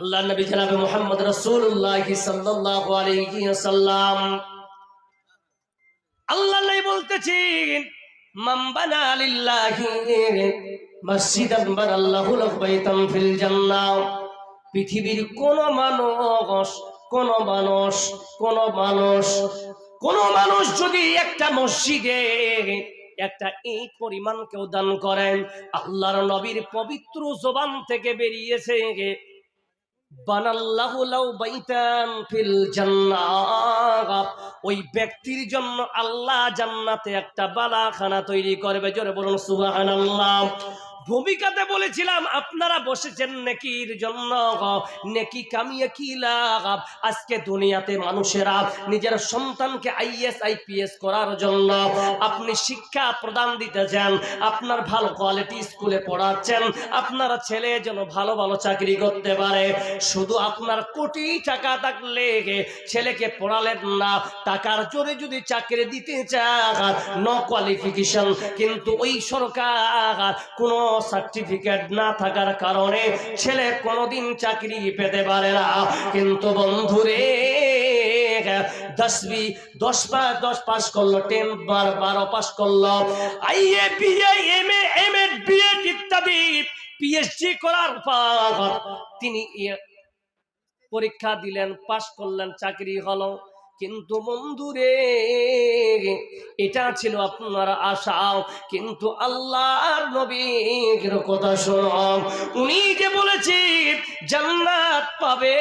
আল্লাহ নবী জনাবে মোহাম্মদ রাসূলুল্লাহ সাল্লাল্লাহু আলাইহি ওয়াসাল্লাম। আল্লাহ লিল্লাহি মসজিদান ফিল জান্নাহ। পৃথিবীর কোন মানুষ কোন মানুষ কোন মানুষ কোন মানুষ যদি একটা মসজিদে একটা ইট পরিমাণ কেউ দান করেন, আল্লাহর নবীর পবিত্র জবান থেকে বেরিয়েছে। বানাল্লাহু ফিল ওই ব্যক্তির জন্য আল্লাহ জান্নাতে একটা বালাখানা তৈরি করবে। জোরে বলুন সুবহানাল্লাহ। ভূমিকাতে বলেছিলাম, আপনারা বসেছেন নেকির জন্য নেকি কামিয়ে কি লাভ? আজকে দুনিয়াতে মানুষেরা নিজের সন্তানকে আইএস আইপিএস করার জন্য আপনি শিক্ষা প্রদান দিতেছেন, আপনার ভালো কোয়ালিটি স্কুলে পড়াচ্ছেন, আপনারা ছেলে যেন ভালো ভালো চাকরি করতে পারে। শুধু আপনার কোটি টাকা থাকলে ছেলেকে পড়ালেন না, টাকার জোরে যদি চাকরি দিতে চান নো কোয়ালিফিকেশন কিন্তু ওই সরকার কোনো সার্টিফিকেট না থাকার কারণে ছেলে কোনোদিন চাকরি পেতে পারে না। কিন্তু বন্ধুরে এম এ এড ইত্যাদি পিএইচডি করার তিনি পরীক্ষা দিলেন পাশ করলেন, চাকরি হলো। কিন্তু বন্ধুরে, এটা ছিল আপনার আশা কিন্তু আল্লাহর নবীর কথা শোনো। উনি যে বলেছি, জান্নাত পাবে,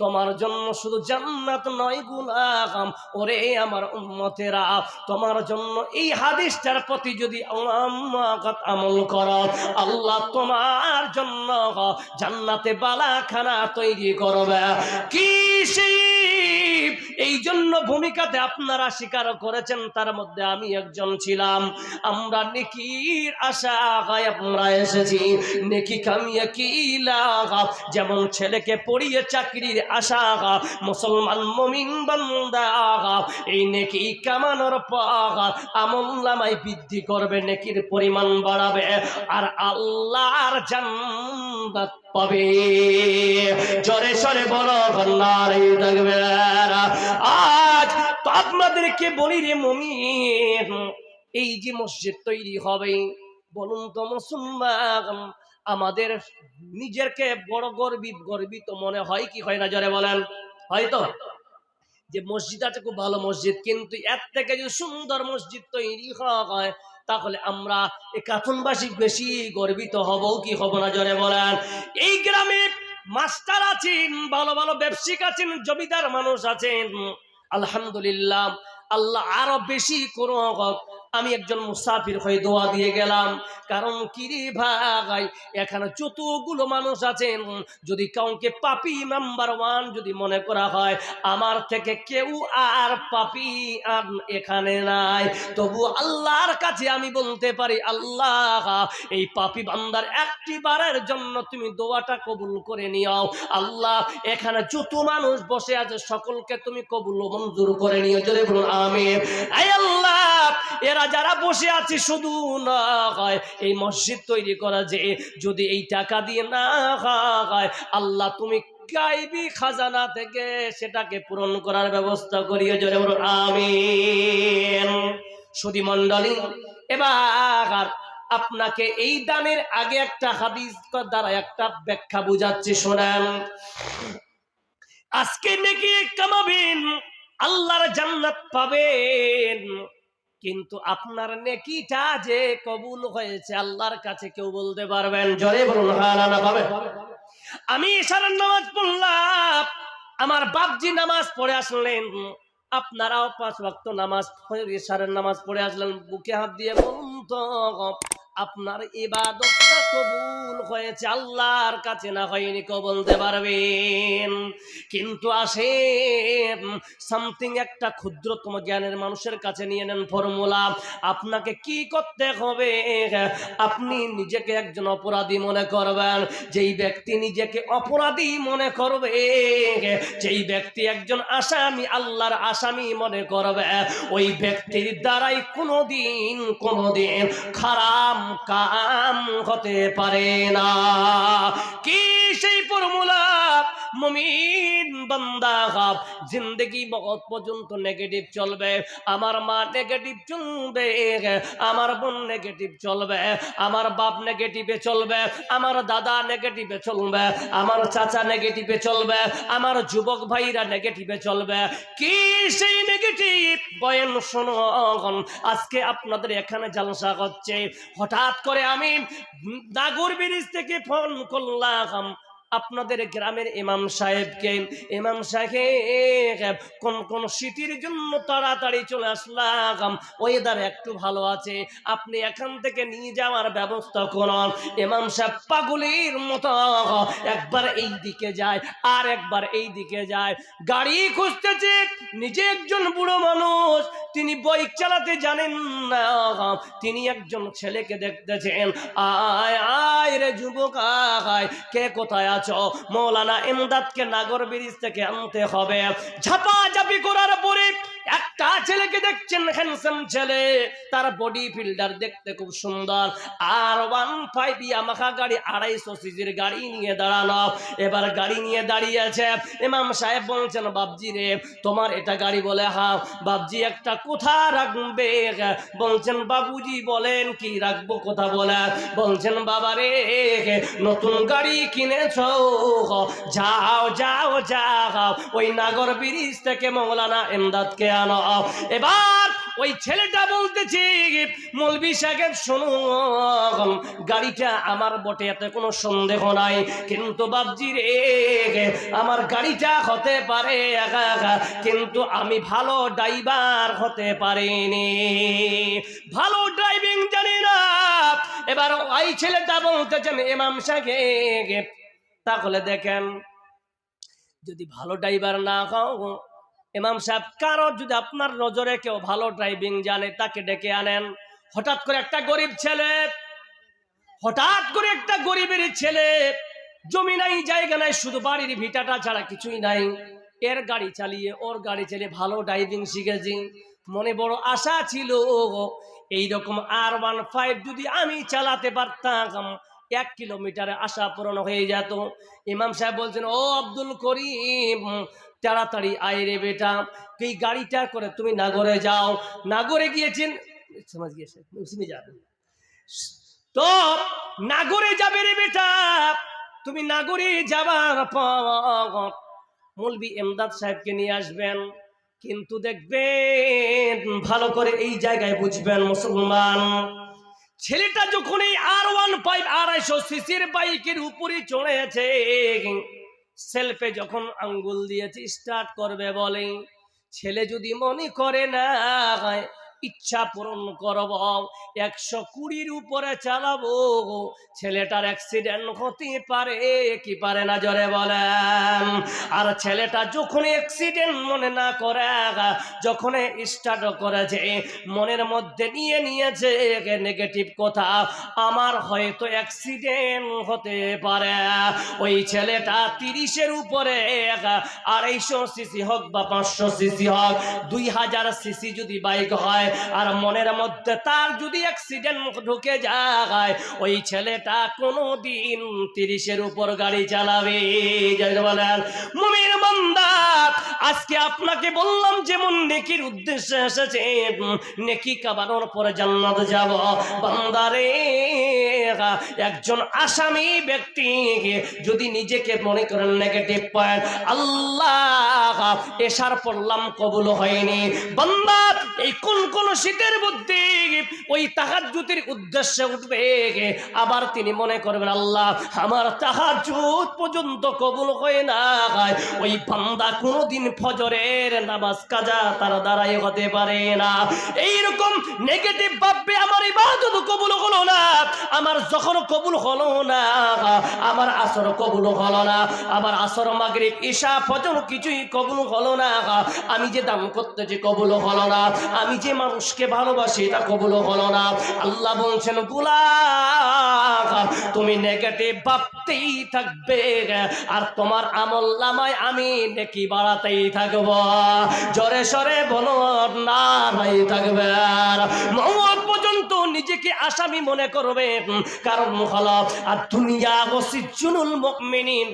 তোমার জন্য শুধু জান্নাত নয় গুলাম ওরে আমার উম্মতেরা, তোমার জন্য এই হাদিসটার প্রতি যদি আমল করো, আল্লাহ তোমার জন্য জান্নাতে বালাখানা তৈরি করবে। কি সেই এই জন্য ভূমিকাতে আপনারা স্বীকার করেছেন, তার মধ্যে আমি একজন ছিলাম। আমরা নেকির আশা আমরা এসেছি, নেকি কামিয়ে কি যেমন ছেলেকে পড়িয়ে চাকরির আশা, মুসলমান মমিন বান্দা এই নেকি কামানোর পর আমল নামায় বৃদ্ধি করবে, নেকির পরিমাণ বাড়াবে। আর আল্লাহর জান্নাত পাবে। জরে সরে বলো নারী থাকবে আজ আপনাদেরকে বলি রে মমিন, এই যে মসজিদ তৈরি হবে, বলুন তো মুসলমান, আমাদের নিজেরকে বড় গর্বিত গর্বিত মনে হয় কি হয় না? জরে বলেন হয়তো যে মসজিদ আছে, খুব ভালো মসজিদ, কিন্তু এর থেকে যদি সুন্দর মসজিদ তৈরি হয় তাহলে আমরা কাথনবাসী বেশি গর্বিত হব, কি হব না জরে বলেন? এই গ্রামে মাস্টার আছেন, ভালো ভালো ব্যবসায়িক আছেন, জমিদার মানুষ আছেন। আলহামদুলিল্লাহ, আল্লাহ আরও বেশি করো আমি একজন মুসাফির হয়ে দোয়া দিয়ে গেলাম। কারণ কিরে ভাই? এখানে যতগুলো মানুষ আছেন, যদি কাউকে পাপি নাম্বার ওয়ান যদি মনে করা হয়, আমার থেকে কেউ আর পাপি আর এখানে নাই। তবু আল্লাহর কাছে আমি বলতে পারি, আল্লাহ, এই পাপি বান্দার একটি বারের জন্য তুমি দোয়াটা কবুল করে নিও আল্লাহ, এখানে যত মানুষ বসে আছে, সকলকে তুমি কবুল মঞ্জুর করে নিও। জোরে বলুন আমি আল্লাহ, এরা যারা বসে আছে শুধু না হয়, এই মসজিদ তৈরি করা যে যদি এই টাকা দিয়ে না হয়, আল্লাহ তুমি গাইবি খাজানা থেকে সেটাকে পূরণ করার ব্যবস্থা করিয়ে জোরে আমিন। সুধি মন্ডলী এবার আপনাকে এই দানের আগে একটা হাদিস দ্বারা একটা ব্যাখ্যা বুঝাচ্ছি, শোনেন। আজকে নাকি কামাবেন, আল্লাহর জান্নাত পাবেন। কিন্তু আপনার নেকিটা যে কবুল হয়েছে, আল্লাহর কাছে কেউ বলতে পারবেন জরে বলুন আমি ইশারার নামাজ পড়লাম, আমার বাপজি নামাজ পড়ে আসলেন। আপনারাও পাঁচ ভক্ত নামাজ ইশারের নামাজ পড়ে আসলেন। বুকে হাত দিয়ে বলুন তো আপনার ইবাদতটা কবুল হয়েছে, আল্লাহর কাছে না হয়নি বলতে পারবেন। কিন্তু আসে সামথিং একটা ক্ষুদ্রতম জ্ঞানের মানুষের কাছে নিয়ে নেন ফর্মুলা আপনাকে কি করতে হবে? আপনি নিজেকে একজন অপরাধী মনে করবেন। যেই ব্যক্তি নিজেকে অপরাধী মনে করবে, যেই ব্যক্তি একজন আসামি, আল্লাহর আসামি মনে করবে, ওই ব্যক্তির দ্বারাই কোনোদিন কোনোদিন খারাপ কাম হতে পারে না। মুমিন বান্দা হাব, জিন্দগি বহুত পর্যন্ত নেগেটিভ চলবে। আমার মা নেগেটিভ চলবে, আমার বোন নেগেটিভ চলবে, আমার বাপ নেগেটিভে চলবে, আমার দাদা নেগেটিভে চলবে, আমার চাচা নেগেটিভে চলবে, আমার যুবক ভাইরা নেগেটিভে চলবে। কি সেই নেগেটিভ বয়ান, শোনো আজকে আপনাদের এখানে জালসা হচ্ছে। হঠাৎ করে আমি নাগর ব্রিজ থেকে ফোন করলাম। আপনাদের গ্রামের ইমাম সাহেবকে, ইমাম সাহেব, কোন কোন সিটির জন্য তাড়াতাড়ি চলে আসলাম। ওয়েদার একটু ভালো আছে, আপনি এখান থেকে নিয়ে যাওয়ার ব্যবস্থা করুন। ইমাম সাহেব পাগলের মতো একবার এই দিকে যায়, আর একবার এই দিকে যায়। গাড়ি খুঁজতেছে, নিজে একজন বুড়ো মানুষ, তিনি বাইক চালাতে জানেন না। তিনি একজন ছেলেকে দেখতেছেন। আয় আয় রে যুবক আয়, কে কোথায় আছো? মৌলানা ইমদাদকে নাগর ব্রিজ থেকে আনতে হবে। ঝাপাঝাপি করার পরে একটা ছেলেকে দেখছেন হ্যান্ডসাম ছেলে। তার বডি ফিল্ডার দেখতে খুব সুন্দর। আর ওয়ান ফাইভ ইয়ামাখা গাড়ি, আড়াইশো সিজির গাড়ি নিয়ে দাঁড়ানো এবার গাড়ি নিয়ে দাঁড়িয়েছে। ইমাম সাহেব বলছেন বাবজি রে, তোমার এটা গাড়ি বলে হা বাবজি একটা কোথা রাখবে? বলছেন, বাবুজি বলেন, কি রাখব কথা বলে? বলছেন, বাবা রে, নতুন গাড়ি কিনেছ? যাও যাও যাও ওই নাগর ব্রিজ থেকে মৌলানা এমদাদকে আনো এবার ওই ছেলেটা বলতেছি মলবি সাহেব গাড়িটা আমার বটে, এতে কোনো সন্দেহ নাই। কিন্তু বাবজি রে, আমার গাড়িটা হতে পারে কিন্তু আমি ভালো ড্রাইভার হতে পারিনি। ভালো ড্রাইভিং জানি না। এবার ওই ছেলেটা বলতেছেন এমাম সাহেব, তাহলে দেখেন, যদি ভালো ড্রাইভার না খাও ইমাম সাহেব কারও যদি আপনার নজরে কেউ ভালো ড্রাইভিং জানে, তাকে ডেকে আনেন। হঠাৎ করে একটা গরিব ছেলে, হঠাৎ করে একটা গরিবের ছেলে, জমি নাই, জায়গা নাই, শুধু বাড়ির ভিটাটা ছাড়া কিছুই নাই। এর গাড়ি চালিয়ে, ওর গাড়ি চালিয়ে ভালো ড্রাইভিং শিখেছি। মনে বড় আশা ছিল, এইরকম আর ওয়ান ফাইভ যদি আমি চালাতে পারতাম, এক কিলোমিটারে আশা পূরণ হয়ে যেত। ইমাম সাহেব বলছেন, ও আব্দুল করিম তাড়াতাড়ি, আয় রে বেটা এই গাড়িটা করে, তুমি নাগরে যাও। নাগরে গিয়েছেন, সমাজ গিয়েছে মুসলিমে যাবে। তো, নাগরে যাবে রে বেটা, তুমি নাগরে যাবার পর মৌলবি এমদাদ সাহেবকে নিয়ে আসবেন, কিন্তু দেখবেন ভালো করে এই জায়গায় বুঝবেন মুসলমান। ছেলেটা যখন এই আর ওয়ান ফাইভ আড়াইশো সিসির বাইকের উপরে চড়েছে সেলফে যখন আঙ্গুল দিয়েছি স্টার্ট করবে বলে। ছেলে যদি মনে করে না ইচ্ছা পূরণ করব, একশো কুড়ির উপরে চালাবো। ছেলেটার অ্যাক্সিডেন্ট হতে পারে, কি পারে না জরে বলেন। আর ছেলেটা যখন অ্যাক্সিডেন্ট মনে না করে, যখন স্টার্ট করেছে, মনের মধ্যে নিয়ে নিয়েছে নেগেটিভ কথা, আমার হয়তো অ্যাক্সিডেন্ট হতে পারে। ওই ছেলেটা তিরিশের উপরে, আড়াইশো সিসি হোক বা পাঁচশো সিসি হোক, দুই হাজার সিসি যদি বাইক হয় আর মনের মধ্যে তার যদি অ্যাক্সিডেন্ট ঢুকে যায়, ওই ছেলেটা কোনো দিন তিরিশের উপর গাড়ি চালাবে। বলেন। মুমির বান্দা, আজকে আপনাকে বললাম যেমন নেকির উদ্দেশ্যে এসেছে, নেকি কাবানোর পরে জান্নাত যাব। বান্দারে একজন আসামি ব্যক্তি, যদি নিজেকে মনে করেন নেগেটিভ পয়েন্ট আল্লাহ, এসার পড়লাম কবুল হয়নি। বান্দা, এই কোন কোন শীতের মধ্যে ওই তাহাজুতের উদ্দেশ্যে উঠবে। আবার তিনি মনে করবেন, আল্লাহ, আমার তাহাজুত পর্যন্ত কবুল হয় না ওই বান্দা কোনোদিন ফজরের নামাজ কাজা তারা দ্বারাই হতে পারে না। এইরকম নেগেটিভ ভাববে, আমার ইবাদত কবুল হলো না। আমার যখন কবুল হলো না, আমার আসর কবুল হলো না। আমার আসর, মাগরিব ঈশা ফজর কিছুই কবুল হলো না। আমি যে দাম করতেছি কবুল হলো না, আমি যে মানুষকে ভালোবাসি এটা কবুল হলো না। আল্লাহ বলছেনগুলা তুমি নেগেটিভ ভাবতেই থাকবে আর তোমার আমল নামায় আমি নেকি বাড়াতেই থাকব। জরে সরে বলো নারাই থাকবে মৌত পর্যন্ত নিজেকে আসামি মনে করবে। কারণ হলো আর দুনিয়া ওসিজুনুল মুমিনিন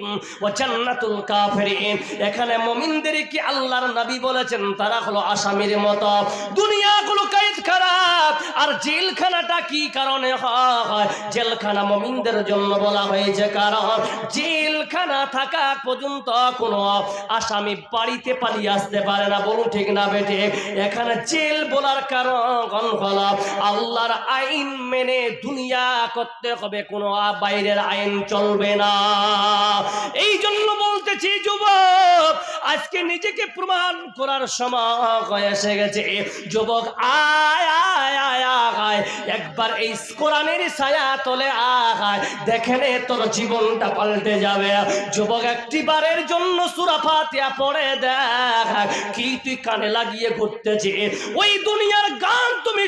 ও জান্নাতুল কাফিরিন। এখানে মুমিনদেরকে আল্লাহর নবী বলেছেন, তারা হলো আসামির মত। দুনিয়া গুলো কাইদ খারাপ। আর জেলখানাটা কি কারণে হয়? জেলখানা মুমিনদের জন্য বলা হয়েছে কারণ জেলখানা থাকা পর্যন্ত কোনো আসামি বাড়িতে পালিয়ে আসতে পারে না। বলুন ঠিক না বেটে এখানে জেল বলার কারণ হলো আল্লাহর আইন মেনে দুনিয়া করতে হবে, কোনো বাইরের আইন চলবে না। এই জন্য বলতেছি, যুবক, আজকে নিজেকে প্রমাণ করার সময় এসে গেছে। যুবক একবার এই কোরআনের ছায়া তলে তোর জীবনটা পাল্টে যাবে। যুবক একটি বারের জন্য সুরা ফাতিয়া পড়ে দেখ। কি তুই কানে লাগিয়ে ঘুরতেছে? ওই দুনিয়ার গান তুমি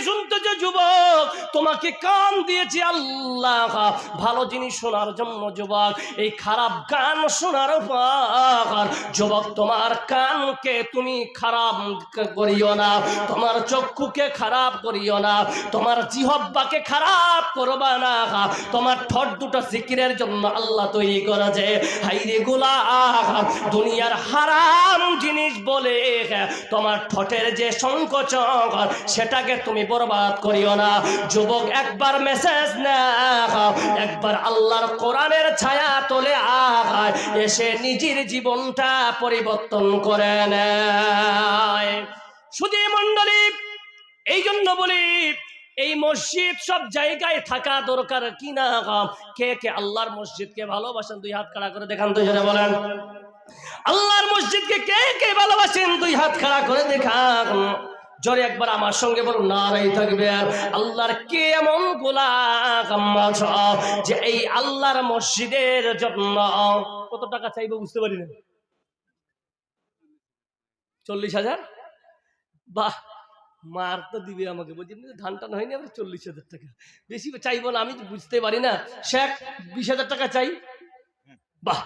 যুবক? তোমাকে কান দিয়েছি আল্লাহ। ভালো জিনিস শোনার জন্য, যুবক। এই খারাপ গান শোনার পর যুবক, তোমার কানকে তুমি খারাপ করিও না। তোমার চক্ষুকে খারাপ করিও না। তোমার জিহব্বাকে খারাপ করবা না। তোমার ঠট দুটো সিকিরের জন্য আল্লাহ তৈরি করেছে। হাইরে গুলা দুনিয়ার হারাম জিনিস বলে তোমার ঠটের যে সংকোচন সেটাকে তুমি বরবাদ করিও না। যুবক, একবার মেসেজ না একবার আল্লাহর কোরআনের ছায়া তোলে আয় এসে নিজের জীবনটা পরিবর্তন করে নেয়। শুধু মন্ডলী এই জন্য বলি, এই মসজিদ সব জায়গায় থাকা দরকার, কি না কম? কে কে আল্লাহর মসজিদকে ভালোবাসেন? দুই হাত খাড়া করে দেখান জোরে বলেন। আল্লাহর মসজিদকে কে কে ভালোবাসেন? দুই হাত খাড়া করে দেখান। জোরে একবার আমার সঙ্গে বলুন, নারাই থাকবে আল্লাহর কে এমন আছো যে এই আল্লাহর মসজিদের জন্য কত টাকা চাইব বুঝতে পারি না। চল্লিশ হাজার? বাহ! মার তো দিবে আমাকে। বলছি "এমনি ধান টান হয়নি আমার চল্লিশ হাজার টাকা। বেশি চাইব না আমি তো বুঝতে পারি না। শেখ বিশ হাজার টাকা চাই। বাহ!